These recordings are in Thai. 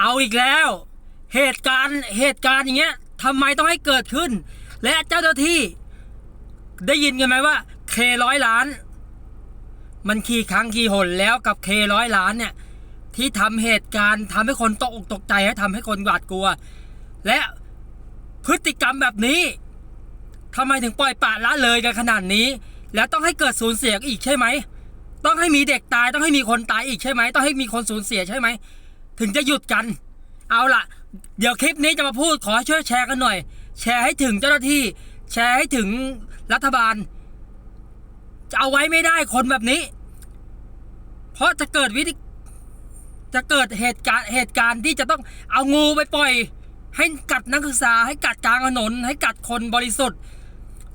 เอาอีกแล้ว เหตุการณ์เหตุการณ์อย่างเงี้ยทำไมต้องให้เกิดขึ้น และเจ้าหน้าที่ ได้ยินกันไหมว่าเคร้อยล้าน มันขี่ครั้งขี่หนแล้วกับเคร้อยล้านเนี่ยที่ทำเหตุการณ์ทำให้คนตกอกตกใจให้ทำให้คนหวาดกลัว และพฤติกรรมแบบนี้ทำไมถึงปล่อยปะละเลยกันขนาดนี้ แล้วต้องให้เกิดสูญเสียอีกใช่ไหม ต้องให้มีเด็กตายต้องให้มีคนตายอีกใช่ไหม ต้องให้มีคนสูญเสียใช่ไหม ถึงจะหยุดกัน เอาล่ะเดี๋ยวคลิปนี้จะมาพูดขอช่วยแชร์กันหน่อย แชร์ให้ถึงเจ้าหน้าที่ แชร์ให้ถึงรัฐบาล จะเอาไว้ไม่ได้คนแบบนี้ เพราะจะเกิดวิธีจะเกิดเหตุการณ์เหตุการณ์ที่จะต้องเอางูไปปล่อย ให้กัดนักศึกษา ให้กัดกลางถนน ให้กัดคนบริสุทธิ์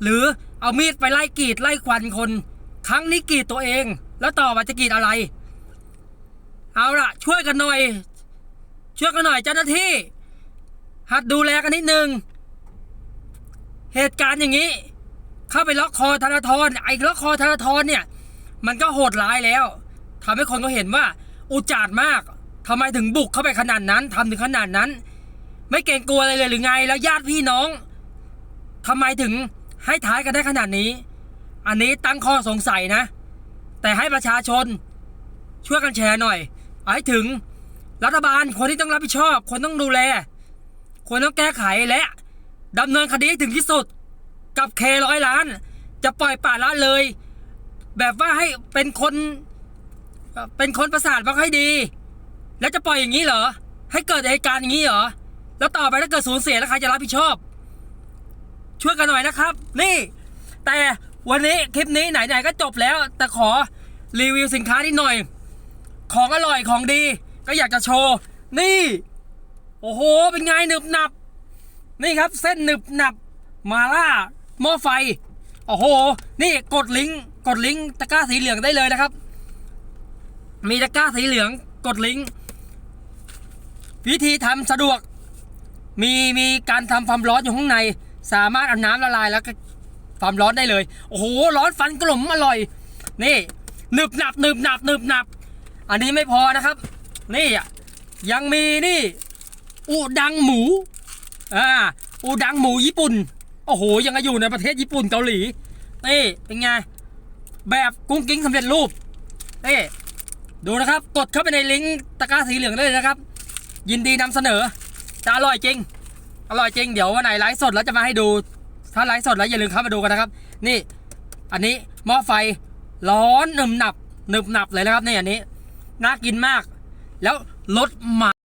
หรือเอามีดไปไล่กรีดไล่ควันคน ครั้งนี้กรีดตัวเอง แล้วต่อมาจะกรีดอะไร เอาล่ะ ช่วยกันหน่อย ช่วยกันหน่อยเจ้าหน้าที่ หัดดูแลกันนิดนึง เหตุการณ์อย่างนี้ เข้าไปล็อกคอธนาธรไอ้ล็อกคอธนาธรเนี่ย มันก็โหดร้ายแล้วทำให้คนก็เห็นว่า อุจาดมากทำไมถึงบุกเข้าไปขนาดนั้นทำถึงขนาดนั้น ไม่เกรงกลัวอะไรเลยหรือไง แล้วญาติพี่น้องทำไมถึงให้ท้ายกันได้ขนาดนี้ อันนี้ตั้งข้อสงสัยนะ แต่ให้ประชาชน ช่วยกันแชร์หน่อยเอาให้ถึง รัฐบาลคนที่ต้องรับผิดชอบ คนต้องดูแล คนต้องแก้ไขและดำเนินคดีถึงที่สุด กับเคร้อยล้าน จะปล่อยป่าละเลย แบบว่าให้เป็นคนเอ่อเป็นคนประสาทบ้างให้ดี แล้วจะปล่อยอย่างนี้เหรอ ให้เกิดเหตุการณ์อย่างนี้เหรอ แล้วต่อไปถ้าเกิดสูญเสียแล้วใครจะรับผิดชอบ ช่วยกันหน่อยนะครับ นี่ แต่วันนี้คลิปนี้ไหนๆก็จบแล้ว แต่ขอรีวิวสินค้านิดหน่อย ของอร่อยของดี ก็อยากจะโชว์ นี่ โอ้โห เป็นไงหนึบหนับ นี่ครับเส้นหนึบหนับ มาล่าหม้อไฟ โอ้โห นี่กดลิงก์กดลิงก์ตะกร้าสีเหลืองได้เลยนะครับ มีตะกร้าสีเหลืองกดลิงก์วิธีทำสะดวก มีมีการทำความร้อนอยู่ข้างใน สามารถเอาน้ำละลายแล้วก็ความร้อนได้เลย โอ้โห ร้อนฟันกลุ่มอร่อย นี่หนึบหนับหนึบหนับหนึบหนับ อันนี้ไม่พอนะครับ นี่อะยังมีนี่อูดังหมูอ่าอูดังหมูญี่ปุ่น โอ้โห ยังอยู่ในประเทศญี่ปุ่นเกาหลีนี่เป็นไง แบบกุ้งกิ้งสำเร็จรูปนี่ดูนะครับ กดเข้าไปในลิงก์ตะกร้าสีเหลืองได้เลยนะครับ ยินดีนำเสนอจะอร่อยจริง อร่อยจริง เดี๋ยววันไหนไลฟ์สดแล้วจะมาให้ดู ถ้าไลฟ์สดแล้วอย่าลืมเข้ามาดูกันนะครับ นี่ อันนี้หม้อไฟร้อนหนึบหนับหนึบหนับเลยนะครับนี่อันนี้น่ากินมาก แล้วรถมา